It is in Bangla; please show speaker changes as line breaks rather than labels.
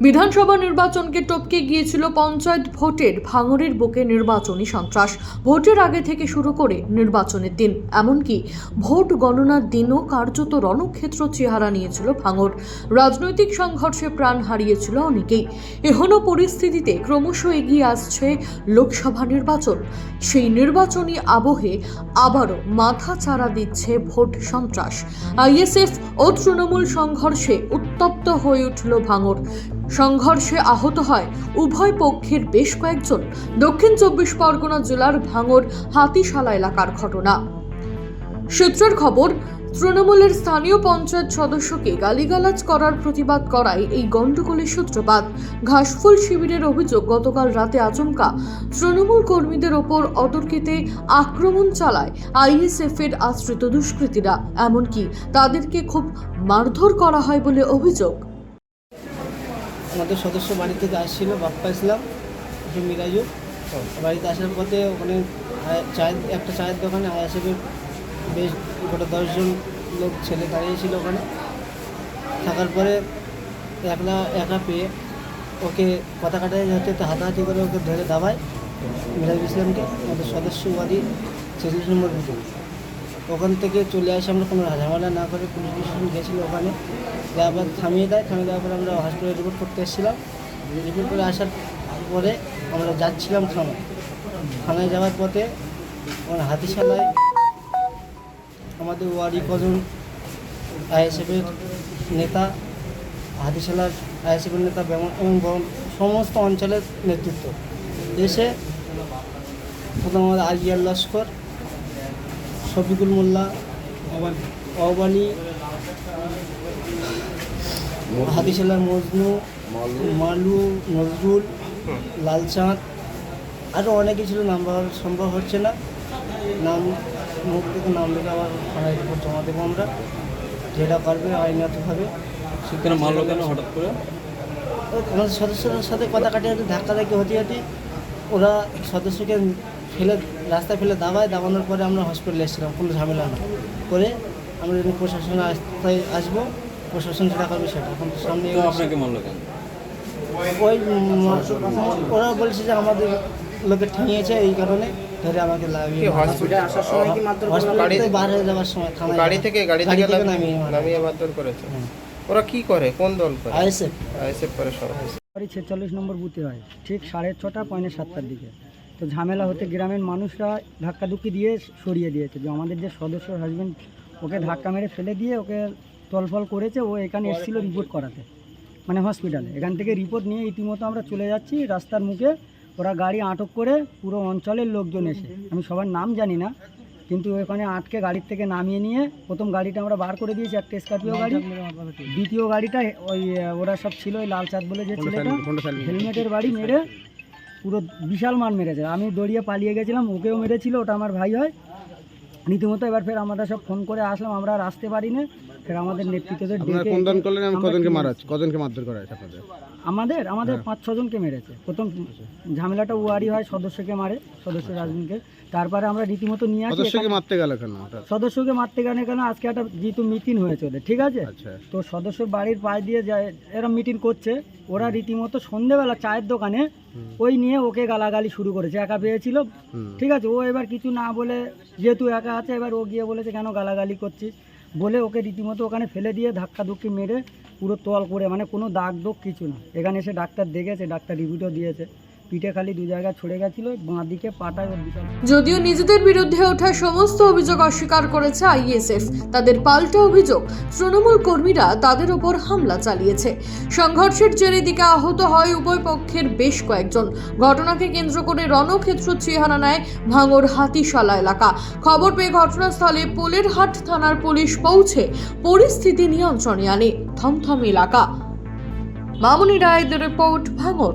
বিধানসভা নির্বাচনকে টপকে গিয়েছিল পঞ্চায়েত ভোটের ভাঙড়ের বুকে নির্বাচনী সন্ত্রাস। ভোটের আগে থেকে শুরু করে নির্বাচনের দিন। এমনকি ভোট গণনার দিনও কার্যত রণক্ষেত্র চেহারা নিয়েছিল ভাঙড়। রাজনৈতিক সংঘর্ষে প্রাণ হারিয়েছিল অনেকেই। এহনো পরিস্থিতিতে ক্রমশ এগিয়ে আসছে লোকসভা নির্বাচন। সেই নির্বাচনী আবহে আবারও মাথা চাড়া দিচ্ছে ভোট সন্ত্রাস। আইএসএফ ও তৃণমূল সংঘর্ষে উত্তপ্ত হয়ে উঠল ভাঙড়। সংঘর্ষে আহত হয় উভয় পক্ষের বেশ কয়েকজন দক্ষিণ চব্বিশ পরগনা জেলার ভাঙর হাতিশালা এলাকার ঘটনা। সূত্রের খবর, তৃণমূলের স্থানীয় পঞ্চায়েত সদস্যকে গালিগালাজ করার প্রতিবাদ করায় এই গণ্ডগোলের সূত্রপাত। ঘাসফুল শিবিরের অভিযোগ, গতকাল রাতে আচমকা তৃণমূল কর্মীদের ওপর অতর্কিতে আক্রমণ চালায় আইএসএফ এর আশ্রিত দুষ্কৃতীরা। এমনকি তাদেরকে খুব মারধর করা হয় বলে অভিযোগ।
আমাদের সদস্য বাড়ি থেকে আসছিল বাপ্পা ইসলাম মিরাজু। বাড়িতে আসার পথে ওখানে চায়ের একটা চায়ের দোকানে আইএসএফের বেশ গোটা দশজন লোক, ছেলে দাঁড়িয়েছিল ওখানে। থাকার পরে একলা একা পেয়ে ওকে কথা কাটাই হচ্ছে তো হাতাহাতি করে ওকে ধরে দাবায়। মিরাজুল ইসলামকে আমাদের সদস্য বাড়ি ছেচল্লিশ নম্বর ওখান থেকে চলে আসে আমরা কোনো ঝামেলা না করে পুলিশ স্টেশন গেছিল ওখানে। আবার থামিয়ে দেয়, থামিয়ে দেওয়ার পরে আমরা হসপিটালে রিপোর্ট করতে এসেছিলাম। রিপোর্ট করে আসার পরে আমরা যাচ্ছিলাম থানায়। থানায় যাওয়ার পথে আমার হাতিশালায় আমাদের ওয়ারি কজন আইএসএফের নেতা, হাতিশালার আইএসএফের নেতা এবং সমস্ত অঞ্চলের নেতৃত্ব। এসে প্রথম আমাদের আজিয়ার লস্কর শফিকুল মোল্লা অবানি হাতিশালার মজনু মালু নজরুল লালচাঁদ আরও অনেকে ছিল নাম বলা সম্ভব হচ্ছে না। নাম মুখ থেকে নাম লেখা আবার থানায় রিপোর্ট জমা দেবো আমরা। যেটা পারবে আইনগতভাবে
সেখানে মারলো কেন হঠাৎ করে?
আমাদের সদস্যদের সাথে কথা কাটিয়ে ধাক্কা ধাক্কি হতে হতে ওরা সদস্যকে ফেলে রাস্তায় ফেলে দাবায় দাবানোর পরে আমরা হসপিটালে এসেছিলাম কোনো ঝামেলা না। করে আমরা যখন প্রশাসনে আসতে আসব প্রশাসন যেটা করবে সেটা। এখন তো সামনে
আপনাকে মারলো কেন?
ওই ওরা বলছে যে আমাদের লোকে ঠেঙিয়েছে এই কারণে ধরে আমাকে লাগিয়ে
হসপিটালে আসার সময় কি মাত্র
হসপিটাল বার হয়ে যাওয়ার সময় থানায়
গাড়ি থেকে গাড়ি থেকে
নামিয়ে
নামিয়ে মারধর করেছে? ওরা কি করে? কোন দল করে?
আইএসএফ।
আইএসএফ করে সব
ছেচল্লিশ নম্বর বুথে হয় ঠিক সাড়ে ছটা পয়নে সাতটার দিকে। তো ঝামেলা হতে গ্রামের মানুষরা ধাক্কা ধাক্কাধুক্কি দিয়ে সরিয়ে দিয়েছে যে আমাদের যে সদস্য হাজবেন্ড ওকে ধাক্কা মেরে ফেলে দিয়ে ওকে তলফল করেছে ও এখানে এসেছিল রিপোর্ট করাতে মানে হসপিটালে এখান থেকে রিপোর্ট নিয়ে ইতিমধ্যে আমরা চলে যাচ্ছি রাস্তার মুখে। ওরা গাড়ি আটক করে পুরো অঞ্চলের লোকজন এসে আমি সবার নাম জানি না কিন্তু ওখানে আটকে গাড়ির থেকে নামিয়ে নিয়ে প্রথম গাড়িটা আমরা বার করে দিয়েছি একটা স্করপিও গাড়ি। দ্বিতীয় গাড়িটা ওই ওরা সব ছিল ওই লাল চাঁদ বলে যে ছেলেটা হেলমেটের বাড়ি মেরে পুরো বিশাল মান মেরেছে। আমি দড়িয়ে পালিয়ে গেছিলাম, ওকেও মেরেছিল, ওটা আমার ভাই হয়। রীতিমতো এবার ফের আমরা সব ফোন করে আসলাম, আমরা আর আসতে পারি না ফের আমাদের নেতৃত্বদের
আপনারা কোন দল করলেন এবং কজনকে মারা কজনকে মারধর করা হয়েছে আপনাদের?
আমাদের আমাদের
হ্যাঁ।
পাঁচ ছজনকে মেরেছে। প্রথম ঝামেলাটা ওয়ারি হয় সদস্যকে মারে সদস্য রাজনীতিকে। তারপরে আমরা রীতিমতো নিয়ে আসি
সদস্যকে মারতে গেল কেন?
সদস্যকে মারতে গেলে কেন? আজকে একটা যেহেতু মিটিং হয়েছে ওদের ঠিক আছে?
আচ্ছা।
তো সদস্য বাড়ির পাশ দিয়ে যায় এরা মিটিং করছে। ওরা রীতিমতো সন্ধেবেলা চায়ের দোকানে ওই নিয়ে ওকে গালাগালি শুরু করেছে একা পেয়েছিল। ঠিক আছে ও এবার কিছু না বলে যেহেতু একা আছে এবার ও গিয়ে বলেছে কেন গালাগালি করছিস? বলে ওকে রীতিমতো ওখানে ফেলে দিয়ে ধাক্কা ধুক্কি মেরে পুরো তল করে মানে কোনো দাগ দোগ কিছু না। এখানে এসে ডাক্তার দেখেছে, ডাক্তার রিভিউটাও দিয়েছে। পিঠে খালি দু জায়গায় ছড়ে গেছিল, বাঁ দিকে বিশাল।
যদিও নিজেদের বিরুদ্ধে ওঠা সমস্ত অভিযোগ অস্বীকার করেছে আইএসএফ, তাদের পাল্টা অভিযোগ তৃণমূল কর্মীরা তাদের ওপর হামলা চালিয়েছে। সংঘর্ষের জেরে দিকে আহত হয় উভয় পক্ষের বেশ কয়েকজন। ঘটনাকে কেন্দ্র করে রণক্ষেত্র চেহারা নেয় ভাঙর হাতিশালা এলাকা। খবর পেয়ে ঘটনাস্থলে পোলেরহাট থানার পুলিশ পৌঁছে পরিস্থিতি নিয়ন্ত্রণে আনে থমথম এলাকা। মামুনি রায়দের রিপোর্ট ভাঙর